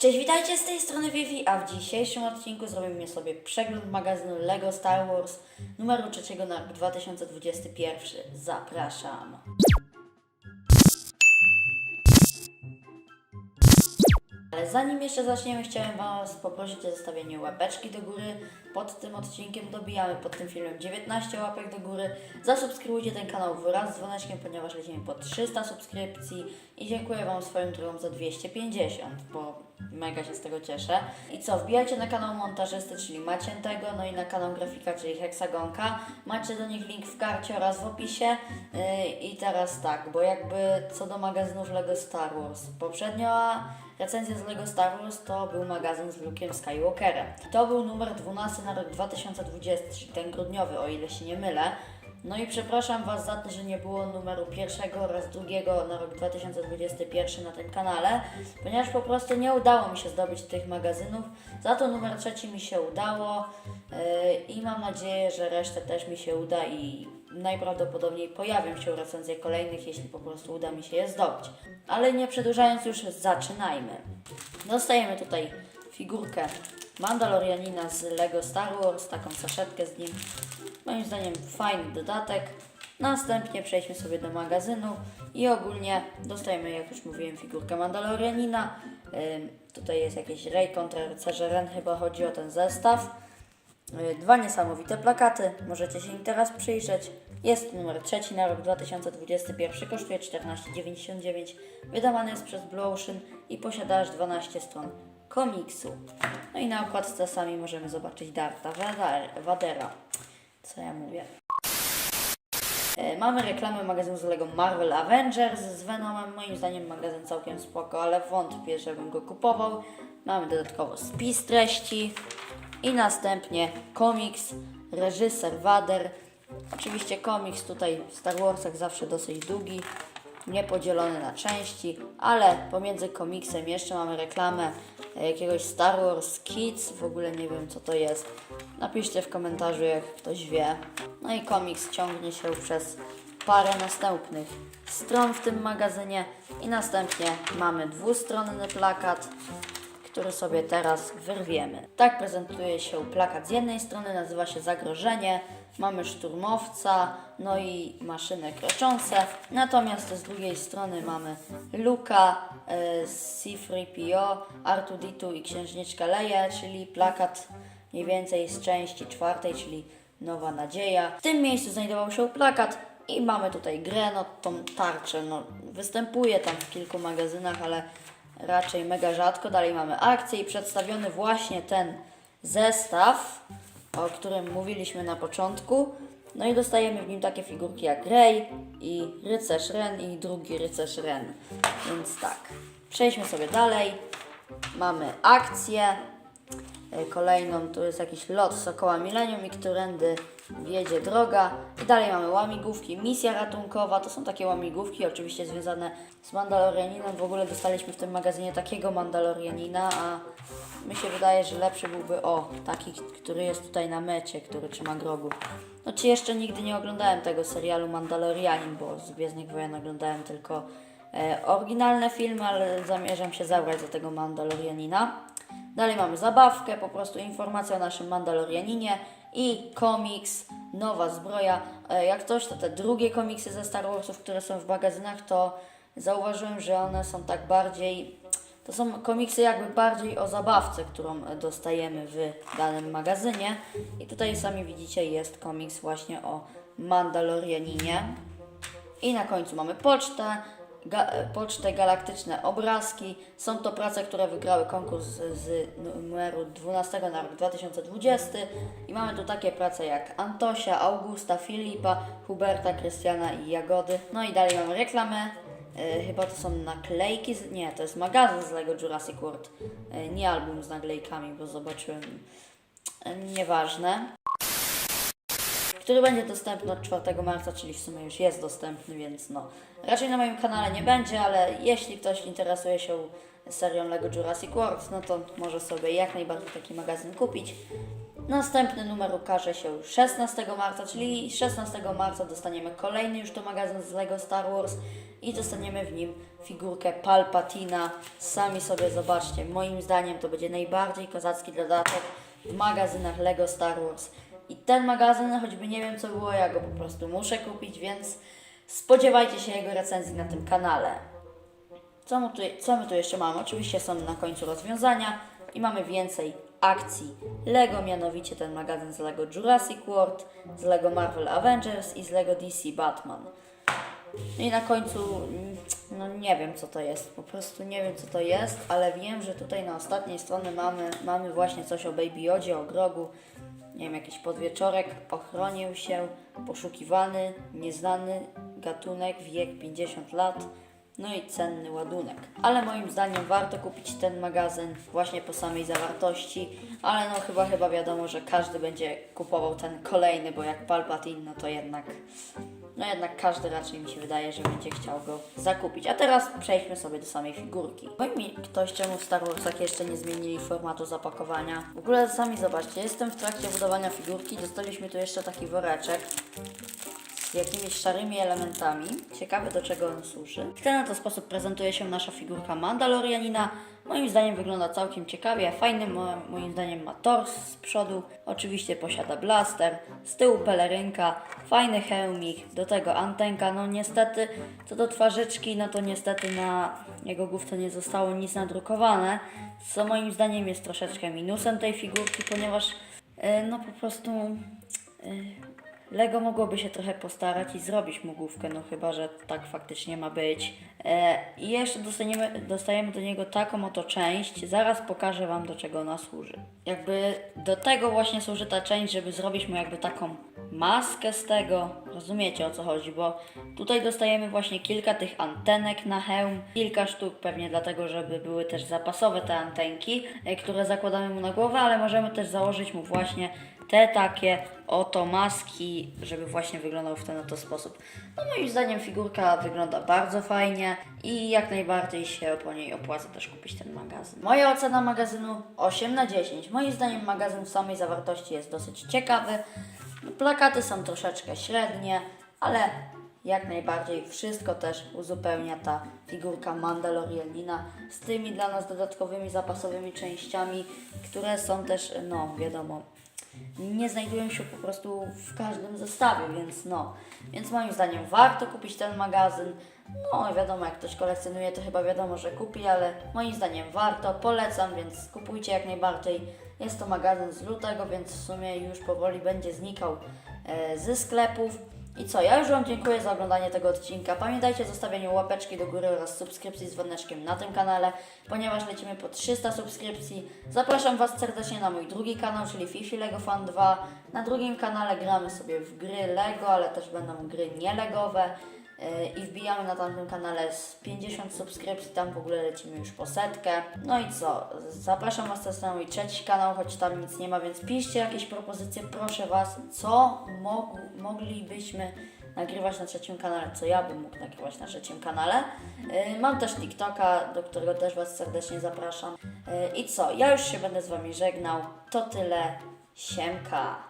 Cześć, witajcie z tej strony Vivi, a w dzisiejszym odcinku zrobimy sobie przegląd magazynu LEGO Star Wars numeru trzeciego na rok 2021. Zapraszam. Ale zanim jeszcze zaczniemy, chciałem Was poprosić o zostawienie łapeczki do góry. Pod tym odcinkiem dobijamy pod tym filmem 19 łapek do góry. Zasubskrybujcie ten kanał wraz z dzwoneczkiem, ponieważ lecimy po 300 subskrypcji i dziękuję Wam swoją drogą za 250, bo mega się z tego cieszę. I co, wbijajcie na kanał montażysty, czyli Maciętego, no i na kanał grafika, czyli Hexagonka. Macie do nich link w karcie oraz w opisie. Yy, I teraz tak, bo jakby co do magazynów LEGO Star Wars. Poprzednia recenzja z LEGO Star Wars to był magazyn z Luke'em Skywalkerem. To był numer 12 na rok 2020, czyli ten grudniowy, o ile się nie mylę. No i przepraszam Was za to, że nie było numeru pierwszego oraz drugiego na rok 2021 na tym kanale, ponieważ po prostu nie udało mi się zdobyć tych magazynów. Za to numer trzeci mi się udało yy, i mam nadzieję, że resztę też mi się uda i najprawdopodobniej pojawią się recenzje kolejnych, jeśli po prostu uda mi się je zdobyć. Ale nie przedłużając już, zaczynajmy. Dostajemy tutaj figurkę Mandalorianina z Lego Star Wars, taką saszetkę z nim. Moim zdaniem fajny dodatek. Następnie przejdźmy sobie do magazynu i ogólnie dostajemy, jak już mówiłem, figurkę Mandalorianina. Tutaj jest jakieś Rey kontra rycerze Ren, chyba chodzi o ten zestaw. Y, Dwa niesamowite plakaty, możecie się im teraz przyjrzeć. Jest numer trzeci na rok 2021, kosztuje 14,99. Wydawany jest przez Blue Ocean i posiada aż 12 stron komiksu. No i na okładce sami możemy zobaczyć Darta Vader- Vadera. Co ja mówię? E, Mamy reklamę magazynu z Lego Marvel Avengers z Venomem. Moim zdaniem magazyn całkiem spoko, ale wątpię, żebym go kupował. Mamy dodatkowo spis treści i następnie komiks, reżyser Wader. Oczywiście komiks tutaj w Star Warsach zawsze dosyć długi, niepodzielony na części, ale pomiędzy komiksem jeszcze mamy reklamę e, jakiegoś Star Wars Kids, w ogóle nie wiem co to jest. Napiszcie w komentarzu jak ktoś wie. No i komiks ciągnie się przez parę następnych stron w tym magazynie i następnie mamy dwustronny plakat, który sobie teraz wyrwiemy. Tak prezentuje się plakat z jednej strony, nazywa się Zagrożenie, mamy szturmowca, no i maszyny kroczące, natomiast z drugiej strony mamy Luka, e, C-3PO, R2-D2 i Księżniczka Leia, czyli plakat mniej więcej z części czwartej, czyli Nowa Nadzieja. W tym miejscu znajdował się plakat i mamy tutaj grę, no tą tarczę, no występuje tam w kilku magazynach, ale raczej mega rzadko. Dalej mamy akcję i przedstawiony właśnie ten zestaw, o którym mówiliśmy na początku. No i dostajemy w nim takie figurki jak Rey i rycerz Ren i drugi rycerz Ren. Więc tak, przejdźmy sobie dalej. Mamy akcję. E, Kolejną tu jest jakiś lot Sokoła Milenium i którędy wiedzie droga. I dalej mamy łamigłówki, misja ratunkowa. To są takie łamigłówki, oczywiście związane z Mandalorianinem. W ogóle dostaliśmy w tym magazynie takiego Mandalorianina, a mi się wydaje, że lepszy byłby o taki, który jest tutaj na mecie, który trzyma grogu. No czy jeszcze nigdy nie oglądałem tego serialu Mandalorianin, bo z Gwiezdnych Wojen oglądałem tylko e, oryginalne filmy, ale zamierzam się zabrać za tego Mandalorianina. Dalej mamy zabawkę, po prostu informacja o naszym Mandalorianinie i komiks, nowa zbroja. E, Jak coś, to te drugie komiksy ze Star Warsów, które są w magazynach, to zauważyłem, że one są tak bardziej... To są komiksy jakby bardziej o zabawce, którą dostajemy w danym magazynie. I tutaj sami widzicie jest komiks właśnie o Mandalorianinie. I na końcu mamy pocztę, ga, galaktyczne obrazki. Są to prace, które wygrały konkurs z numeru 12 na rok 2020. I mamy tu takie prace jak Antosia, Augusta, Filipa, Huberta, Krystiana i Jagody. No i dalej mamy reklamę. E, chyba to są naklejki, z, nie, to jest magazyn z Lego Jurassic World. E, nie album z naklejkami, bo zobaczyłem. E, nieważne który będzie dostępny od 4 marca, czyli w sumie już jest dostępny, więc no. Raczej na moim kanale nie będzie, ale jeśli ktoś interesuje się serią LEGO Jurassic World, no to może sobie jak najbardziej taki magazyn kupić. Następny numer ukaże się już 16 marca, czyli 16 marca dostaniemy kolejny już to magazyn z LEGO Star Wars i dostaniemy w nim figurkę Palpatina. Sami sobie zobaczcie, moim zdaniem to będzie najbardziej kozacki dodatek w magazynach LEGO Star Wars. I ten magazyn, choćby nie wiem co było, ja go po prostu muszę kupić, więc spodziewajcie się jego recenzji na tym kanale. Co my, tu, co my tu jeszcze mamy? Oczywiście są na końcu rozwiązania i mamy więcej akcji LEGO, mianowicie ten magazyn z LEGO Jurassic World, z LEGO Marvel Avengers i z LEGO DC Batman. No i na końcu, no nie wiem co to jest, po prostu nie wiem co to jest, ale wiem, że tutaj na ostatniej stronie mamy, mamy właśnie coś o Baby Yodzie, o Grogu, nie wiem, jakiś podwieczorek, ochronił się, poszukiwany, nieznany gatunek, wiek 50 lat, no i cenny ładunek. Ale moim zdaniem warto kupić ten magazyn właśnie po samej zawartości, ale no chyba chyba wiadomo, że każdy będzie kupował ten kolejny, bo jak Palpatine, no to jednak no jednak każdy raczej mi się wydaje, że będzie chciał go zakupić. A teraz przejdźmy sobie do samej figurki. Powie mi ktoś, czemu w Star Warsach jeszcze nie zmienili formatu zapakowania. W ogóle sami zobaczcie, jestem w trakcie budowania figurki. Dostaliśmy tu jeszcze taki woreczek jakimiś szarymi elementami. Ciekawe do czego on służy. W ten oto sposób prezentuje się nasza figurka Mandalorianina. Moim zdaniem wygląda całkiem ciekawie, fajny mo- moim zdaniem ma tors z przodu, oczywiście posiada blaster, z tyłu pelerynka, fajny hełmik, do tego antenka, no niestety co do twarzyczki, no to niestety na jego główce nie zostało nic nadrukowane, co moim zdaniem jest troszeczkę minusem tej figurki, ponieważ e, no po prostu e, Lego mogłoby się trochę postarać i zrobić mu no chyba, że tak faktycznie ma być. E, I jeszcze dostaniemy, dostajemy do niego taką oto część, zaraz pokażę Wam do czego ona służy. Jakby do tego właśnie służy ta część, żeby zrobić mu jakby taką maskę z tego, rozumiecie o co chodzi, bo tutaj dostajemy właśnie kilka tych antenek na hełm, kilka sztuk pewnie dlatego, żeby były też zapasowe te antenki, e, które zakładamy mu na głowę, ale możemy też założyć mu właśnie te takie oto maski, żeby właśnie wyglądał w ten oto sposób. No moim zdaniem figurka wygląda bardzo fajnie i jak najbardziej się po niej opłaca też kupić ten magazyn. Moja ocena magazynu 8 na 10. Moim zdaniem magazyn w samej zawartości jest dosyć ciekawy. Plakaty są troszeczkę średnie, ale jak najbardziej wszystko też uzupełnia ta figurka Mandalorianina z tymi dla nas dodatkowymi zapasowymi częściami, które są też, no wiadomo, nie znajdują się po prostu w każdym zestawie, więc no. Więc moim zdaniem warto kupić ten magazyn. No wiadomo, jak ktoś kolekcjonuje, to chyba wiadomo, że kupi, ale moim zdaniem warto, polecam, więc kupujcie jak najbardziej. Jest to magazyn z lutego, więc w sumie już powoli będzie znikał e, ze sklepów. I co, ja już Wam dziękuję za oglądanie tego odcinka. Pamiętajcie o zostawieniu łapeczki do góry oraz subskrypcji z dzwoneczkiem na tym kanale, ponieważ lecimy po 300 subskrypcji. Zapraszam Was serdecznie na mój drugi kanał, czyli Fifi Lego Fan 2. Na drugim kanale gramy sobie w gry Lego, ale też będą gry nielegowe. Yy, I wbijamy na tamtym kanale z 50 subskrypcji, tam w ogóle lecimy już po setkę. No i co, zapraszam Was też na mój trzeci kanał, choć tam nic nie ma, więc piszcie jakieś propozycje, proszę Was, co mog- moglibyśmy nagrywać na trzecim kanale, co ja bym mógł nagrywać na trzecim kanale. Yy, mam też TikToka, do którego też Was serdecznie zapraszam. Yy, I co, ja już się będę z Wami żegnał. To tyle. Siemka.